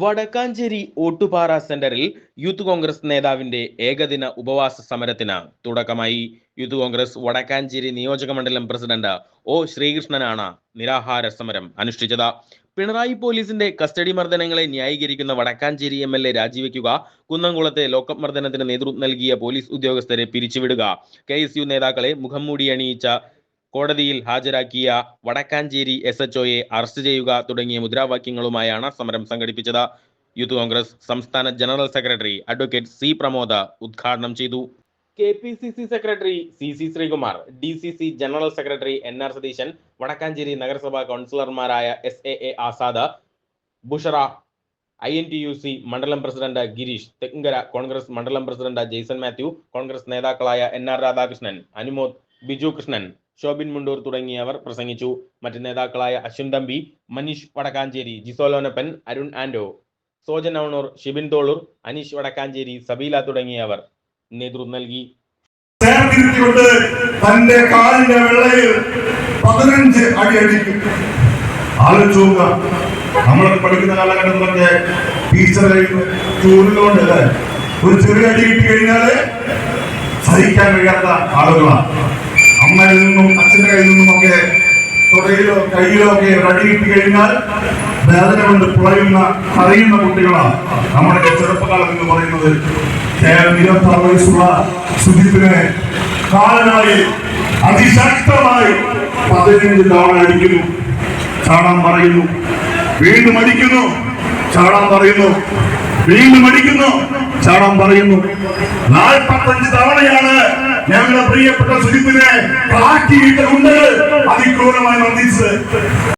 വടക്കാഞ്ചേരി ഓട്ടുപാറ സെന്ററിൽ യൂത്ത് കോൺഗ്രസ് നേതാവിന്റെ ഏകദിന ഉപവാസ സമരത്തിന് തുടക്കമായി. യൂത്ത് കോൺഗ്രസ് വടക്കാഞ്ചേരി നിയോജക മണ്ഡലം പ്രസിഡന്റ് ഒ ശ്രീകൃഷ്ണനാണ് നിരാഹാര സമരം അനുഷ്ഠിച്ചത്. പിണറായി പോലീസിന്റെ കസ്റ്റഡി മർദ്ദനങ്ങളെ ന്യായീകരിക്കുന്ന വടക്കാഞ്ചേരി എം എൽ എ രാജിവെക്കുക കുന്നംകുളത്തെ ലോക്കപ്പ് മർദ്ദനത്തിന് നേതൃത്വം നൽകിയ പോലീസ് ഉദ്യോഗസ്ഥരെ പിരിച്ചുവിടുക. കെ നേതാക്കളെ മുഖംമൂടി അണിയിച്ച കോടതിയിൽ ഹാജരാക്കിയ വടക്കാഞ്ചേരി എസ് എച്ച് ഒയെ അറസ്റ്റ് ചെയ്യുക തുടങ്ങിയ മുദ്രാവാക്യങ്ങളുമായാണ് സമരം സംഘടിപ്പിച്ചത്. യൂത്ത് കോൺഗ്രസ് സംസ്ഥാന general secretary advocate C Pramod ഉദ്ഘാടനം ചെയ്തു. K P C C secretary C C Sreekumar D C C general secretary N R Satheesan Vadakkanchery നഗരസഭാ കൗൺസിലർമാരായ S A A Azad Bushara I N T U C മണ്ഡലം president Girish Thenkara Congress മണ്ഡലം president Jaison Mathew Congress നേതാക്കളായ N R Radhakrishnan Anumod Biju Krishnan Shobin Mundur തുടങ്ങിയവർ പ്രസംഗിച്ചു. മറ്റ് നേതാക്കളായ അശ്വിൻ തമ്പി മനീഷ് വടക്കാഞ്ചേരി ജിസോലോനപ്പൻ അരുൺ ആൻഡോ സോജൻ ഔണൂർ ഷിബിൻ തോളൂർ അനീഷ് വടക്കാഞ്ചേരി സബീല തുടങ്ങിയവർ നേതൃത്വം നൽകി. ഒരു ചെറിയ അടി കിട്ടി കഴിഞ്ഞാൽ സഹിക്കാൻ കഴിയാത്ത ആളുകളാണ്. അമ്മയിൽ നിന്നും അച്ഛന്റെ കയ്യിൽ നിന്നും ഒക്കെ തുടയിലോ കയ്യിലോ ഒക്കെ കിട്ടി കഴിഞ്ഞാൽ വേദന കൊണ്ട് പുളയുന്ന അറിയുന്ന കുട്ടികളാണ്. നമ്മുടെ ചെറുപ്പകാലം എന്ന് പറയുന്നത് കേവലം വയസ്സുള്ള സുജിത്തിനെ കാലനായി അതിശക്തമായി പതിനഞ്ച് തവണ അടിക്കുന്നു ചാടാൻ പറയുന്നു. വീണ്ടും അടിക്കുന്നു ചാടാൻ പറയുന്നു. വീണ്ടും അടിക്കുന്നു ചാടാൻ പറയുന്നു. നാൽപ്പത്തഞ്ച് തവണയാണ് ഞങ്ങളുടെ പ്രിയപ്പെട്ട സുജിത്തിനെ കാക്കിയിട്ട ഗുണ്ടകൾ അതിക്രൂരമായി മർദ്ദിച്ചത്